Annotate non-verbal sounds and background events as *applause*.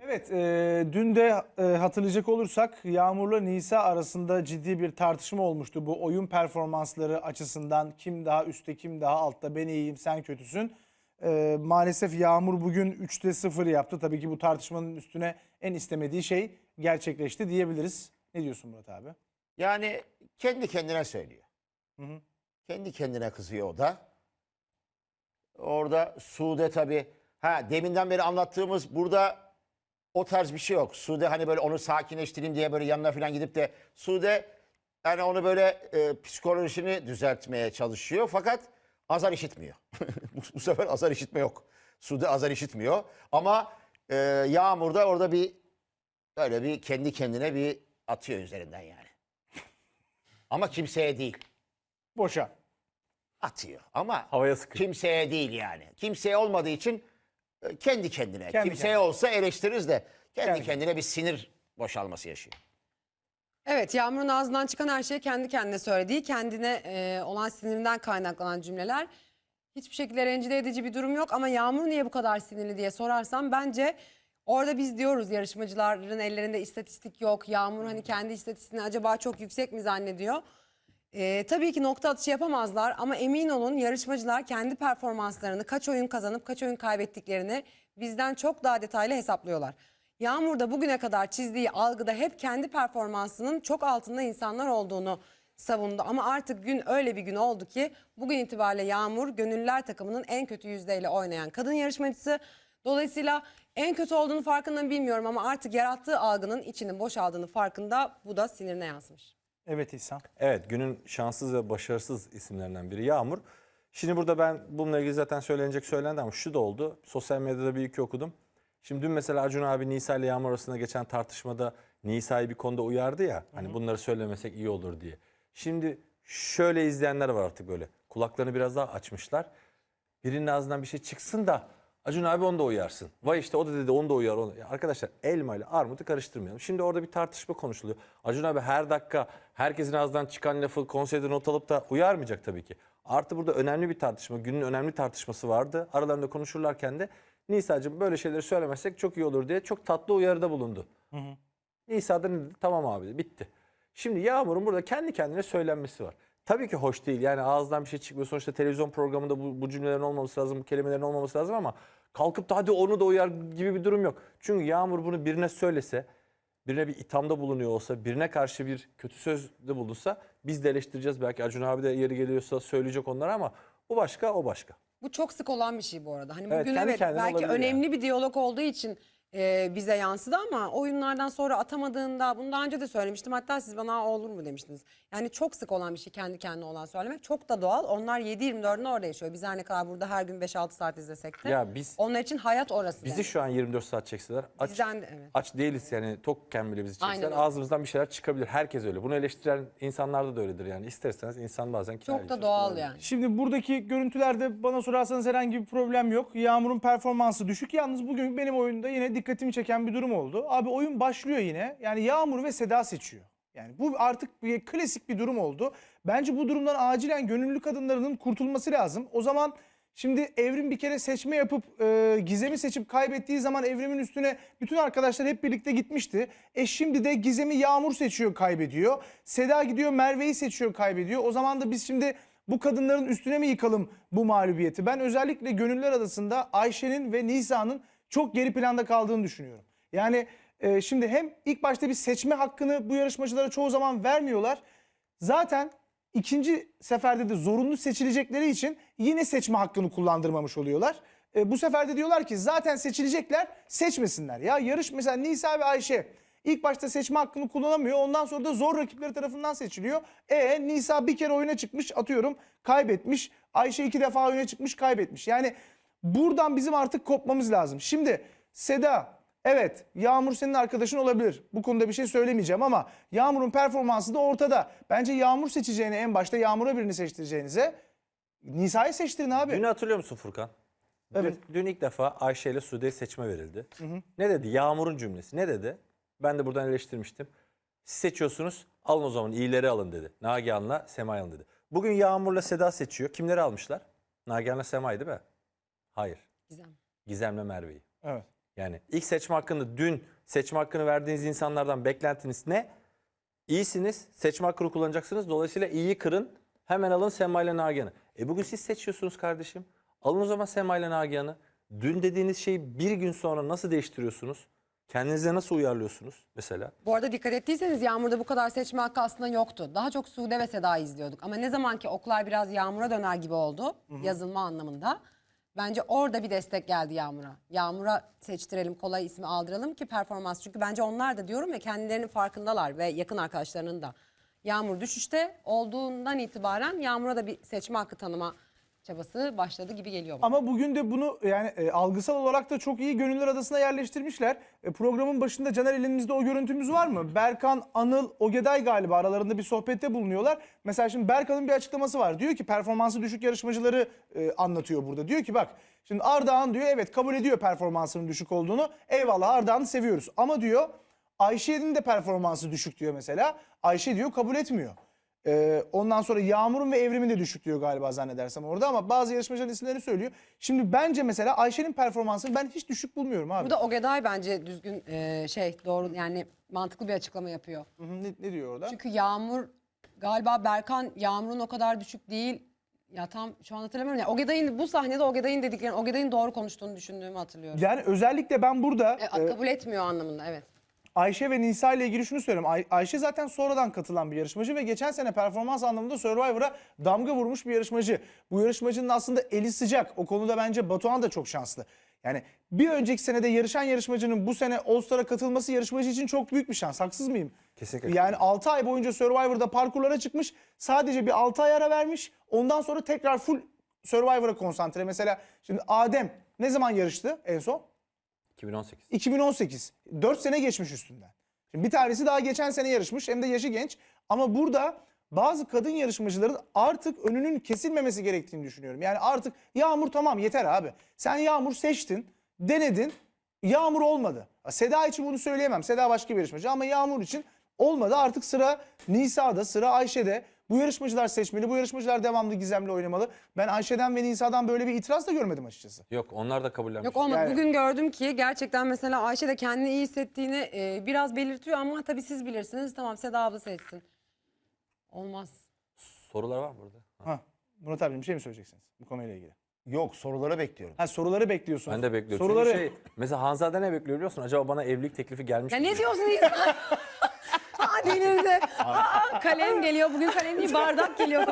Evet, e, dün de e, hatırlayacak olursak Yağmur'la Nisa arasında ciddi bir tartışma olmuştu. Bu oyun performansları açısından kim daha üstte kim daha altta ben iyiyim sen kötüsün. E, maalesef Yağmur bugün 3'te 0 yaptı. Tabii ki bu tartışmanın üstüne en istemediği şey gerçekleşti diyebiliriz. Ne diyorsun Murat abi? Yani kendi kendine söylüyor. Hı hı. Kendi kendine kızıyor o da. Orada Sude tabii. Ha deminden beri anlattığımız burada o tarz bir şey yok. Sude hani böyle onu sakinleştireyim diye böyle yanına falan gidip de Sude yani onu böyle e, psikolojisini düzeltmeye çalışıyor. Fakat azar işitmiyor. *laughs* bu, bu sefer azar işitme yok. Sude azar işitmiyor. Ama e, Yağmur da orada bir böyle bir kendi kendine bir atıyor üzerinden yani. Ama kimseye değil. Boşa. Atıyor ama Havaya sıkıyor. kimseye değil yani. Kimseye olmadığı için kendi kendine. Kendi kimseye kendine. olsa eleştiririz de kendi Kendi kendine bir sinir boşalması yaşıyor. Evet Yağmur'un ağzından çıkan her şeyi kendi kendine söylediği, kendine e, olan sinirinden kaynaklanan cümleler. Hiçbir şekilde rencide edici bir durum yok ama Yağmur niye bu kadar sinirli diye sorarsam bence orada biz diyoruz yarışmacıların ellerinde istatistik yok. Yağmur hani kendi istatistiğini acaba çok yüksek mi zannediyor? E, tabii ki nokta atışı yapamazlar ama emin olun yarışmacılar kendi performanslarını kaç oyun kazanıp kaç oyun kaybettiklerini bizden çok daha detaylı hesaplıyorlar. Yağmur da bugüne kadar çizdiği algıda hep kendi performansının çok altında insanlar olduğunu savundu. Ama artık gün öyle bir gün oldu ki bugün itibariyle Yağmur gönüllüler takımının en kötü yüzdeyle oynayan kadın yarışmacısı. Dolayısıyla en kötü olduğunu farkında bilmiyorum ama artık yarattığı algının içinin boşaldığını farkında. Bu da sinirine yansımış. Evet İhsan. Evet günün şanssız ve başarısız isimlerinden biri Yağmur. Şimdi burada ben bununla ilgili zaten söylenecek söylendi ama şu da oldu. Sosyal medyada bir iki okudum. Şimdi dün mesela Acun abi Nisa ile Yağmur arasında geçen tartışmada Nisa'yı bir konuda uyardı ya. Hani bunları söylemesek iyi olur diye. Şimdi şöyle izleyenler var artık böyle. Kulaklarını biraz daha açmışlar. Birinin ağzından bir şey çıksın da Acun abi onu da uyarsın. Vay işte o da dedi onu da uyar. Onu. Ya arkadaşlar elma ile armudu karıştırmayalım. Şimdi orada bir tartışma konuşuluyor. Acun abi her dakika herkesin ağzından çıkan lafı konseyde not alıp da uyarmayacak tabii ki. Artı burada önemli bir tartışma, günün önemli tartışması vardı. Aralarında konuşurlarken de Nisa'cığım böyle şeyleri söylemezsek çok iyi olur diye çok tatlı uyarıda bulundu. Nisa da ne dedi? Tamam abi dedi, bitti. Şimdi Yağmur'un burada kendi kendine söylenmesi var. Tabii ki hoş değil. Yani ağızdan bir şey çıkmıyor. Sonuçta televizyon programında bu, bu cümlelerin olmaması lazım, bu kelimelerin olmaması lazım ama kalkıp da hadi onu da uyar gibi bir durum yok. Çünkü Yağmur bunu birine söylese, birine bir ithamda bulunuyor olsa, birine karşı bir kötü sözde bulunsa biz de eleştireceğiz. Belki Acun abi de yeri geliyorsa söyleyecek onlara ama bu başka, o başka. Bu çok sık olan bir şey bu arada. Hani Evet, bugün evet, belki olabilir önemli bir diyalog olduğu için e, bize yansıdı ama oyunlardan sonra atamadığında bunu daha önce de söylemiştim. Hatta siz bana "Aa, olur mu demiştiniz. Yani çok sık olan bir şey kendi kendine olan söylemek. Çok da doğal. Onlar 7-24'ün orada yaşıyor. Biz her ne kadar burada her gün 5-6 saat izlesek de. Ya biz Onlar için hayat orası. bizi yani. şu an 24 saat çekseler aç, Bizden de, evet. aç değiliz yani tokken bile bizi Aynen çekseler öyle. ağzımızdan bir şeyler çıkabilir. Herkes öyle. Bunu eleştiren insanlarda da öyledir yani. İsterseniz insan bazen Çok da doğal yani. Şimdi buradaki görüntülerde bana sorarsanız herhangi bir problem yok. Yağmur'un performansı düşük. Yalnız bugün benim oyunda yine dikkatimi çeken bir durum oldu. Abi oyun başlıyor yine. Yani Yağmur ve Seda seçiyor. Yani bu artık bir klasik bir durum oldu. Bence bu durumdan acilen gönüllü kadınlarının kurtulması lazım. O zaman şimdi Evrim bir kere seçme yapıp e, Gizem'i seçip kaybettiği zaman Evrim'in üstüne bütün arkadaşlar hep birlikte gitmişti. E şimdi de Gizem'i Yağmur seçiyor kaybediyor. Seda gidiyor Merve'yi seçiyor kaybediyor. O zaman da biz şimdi bu kadınların üstüne mi yıkalım bu mağlubiyeti? Ben özellikle gönüller arasında Ayşe'nin ve Nisa'nın çok geri planda kaldığını düşünüyorum. Yani e, şimdi hem ilk başta bir seçme hakkını bu yarışmacılara çoğu zaman vermiyorlar. Zaten ikinci seferde de zorunlu seçilecekleri için yine seçme hakkını kullandırmamış oluyorlar. E, bu sefer de diyorlar ki zaten seçilecekler seçmesinler. Ya yarış mesela Nisa ve Ayşe ilk başta seçme hakkını kullanamıyor. Ondan sonra da zor rakipleri tarafından seçiliyor. E Nisa bir kere oyuna çıkmış atıyorum kaybetmiş. Ayşe iki defa oyuna çıkmış kaybetmiş. Yani buradan bizim artık kopmamız lazım. Şimdi Seda Evet Yağmur senin arkadaşın olabilir. Bu konuda bir şey söylemeyeceğim ama Yağmur'un performansı da ortada. Bence Yağmur seçeceğine en başta Yağmur'a birini seçtireceğinize Nisa'yı seçtirin abi. Dün hatırlıyor musun Furkan? Dün, Evet. dün ilk defa Ayşe ile Sude'ye seçme verildi. Ne dedi? Yağmur'un cümlesi. Ne dedi? Ben de buradan eleştirmiştim. Siz seçiyorsunuz alın o zaman iyileri alın dedi. Nagihan'la Sema'yı alın dedi. Bugün Yağmur'la Seda seçiyor. Kimleri almışlar? Nagihan'la Sema'yı değil mi? Hayır. Gizem. Gizem'le Merve'yi. Evet. Yani ilk seçme hakkını dün seçme hakkını verdiğiniz insanlardan beklentiniz ne? İyisiniz, seçme hakkını kullanacaksınız. Dolayısıyla iyiyi kırın, hemen alın Sema ile Nagihan'ı. E bugün siz seçiyorsunuz kardeşim. Alın o zaman Sema ile Nagihan'ı. Dün dediğiniz şeyi bir gün sonra nasıl değiştiriyorsunuz? Kendinize nasıl uyarlıyorsunuz mesela? Bu arada dikkat ettiyseniz Yağmur'da bu kadar seçme hakkı aslında yoktu. Daha çok Sude ve Seda'yı izliyorduk. Ama ne zaman ki oklar biraz Yağmur'a döner gibi oldu yazılma anlamında. Bence orada bir destek geldi Yağmur'a. Yağmur'a seçtirelim, kolay ismi aldıralım ki performans. Çünkü bence onlar da diyorum ya kendilerinin farkındalar ve yakın arkadaşlarının da. Yağmur düşüşte olduğundan itibaren Yağmur'a da bir seçme hakkı tanıma çabası başladı gibi geliyor bana. Ama bugün de bunu yani e, algısal olarak da çok iyi Gönüller Adası'na yerleştirmişler. E, programın başında Caner elimizde o görüntümüz var mı? Berkan, Anıl, Ogeday galiba aralarında bir sohbette bulunuyorlar. Mesela şimdi Berkan'ın bir açıklaması var. Diyor ki performansı düşük yarışmacıları e, anlatıyor burada. Diyor ki bak şimdi Ardahan diyor evet kabul ediyor performansının düşük olduğunu. Eyvallah Ardahan'ı seviyoruz. Ama diyor Ayşe'nin de performansı düşük diyor mesela. Ayşe diyor kabul etmiyor. Ee, ondan sonra Yağmur'un ve Evrim'in de düşük diyor galiba zannedersem orada ama bazı yarışmacıların isimlerini söylüyor. Şimdi bence mesela Ayşe'nin performansını ben hiç düşük bulmuyorum abi. Burada Ogeday bence düzgün e, şey doğru yani mantıklı bir açıklama yapıyor. Hı hı, ne, ne diyor orada? Çünkü Yağmur galiba Berkan Yağmur'un o kadar düşük değil. Ya tam şu an hatırlamıyorum. Ya Ogeday'ın bu sahnede Ogeday'ın dediklerini Ogeday'ın doğru konuştuğunu düşündüğümü hatırlıyorum. Yani özellikle ben burada E, e, kabul etmiyor anlamında evet. Ayşe ve Nisa ile ilgili şunu söyleyeyim. Ay- Ayşe zaten sonradan katılan bir yarışmacı ve geçen sene performans anlamında Survivor'a damga vurmuş bir yarışmacı. Bu yarışmacının aslında eli sıcak. O konuda bence Batuhan da çok şanslı. Yani bir önceki senede yarışan yarışmacının bu sene All Star'a katılması yarışmacı için çok büyük bir şans. Haksız mıyım? Kesinlikle. Yani 6 ay boyunca Survivor'da parkurlara çıkmış. Sadece bir 6 ay ara vermiş. Ondan sonra tekrar full Survivor'a konsantre. Mesela şimdi Adem ne zaman yarıştı en son? 2018. 2018. 4 sene geçmiş üstünden. Şimdi bir tanesi daha geçen sene yarışmış hem de yaşı genç. Ama burada bazı kadın yarışmacıların artık önünün kesilmemesi gerektiğini düşünüyorum. Yani artık Yağmur tamam yeter abi. Sen Yağmur seçtin, denedin. Yağmur olmadı. Seda için bunu söyleyemem. Seda başka bir yarışmacı ama Yağmur için olmadı. Artık sıra Nisa'da, sıra Ayşe'de. Bu yarışmacılar seçmeli, bu yarışmacılar devamlı gizemli oynamalı. Ben Ayşe'den ve Nisa'dan böyle bir itiraz da görmedim açıkçası. Yok onlar da kabullenmiş. Yok olmadı. Yani- Bugün gördüm ki gerçekten mesela Ayşe de kendini iyi hissettiğini e, biraz belirtiyor ama tabii siz bilirsiniz. Tamam Seda abla seçsin. Olmaz. Sorular var mı burada? Ha. Ha, Murat abicim bir şey mi söyleyeceksiniz bu konuyla ilgili? Yok soruları bekliyorum. Ha soruları bekliyorsunuz. Ben de bekliyorum. Soruları şey, mesela Hanzade ne bekliyor biliyor musun? Acaba bana evlilik teklifi gelmiş Ya mi? ne diyorsun İsa? Aa delirdi. Aa, kalem geliyor. Bugün kalem değil bardak geliyor.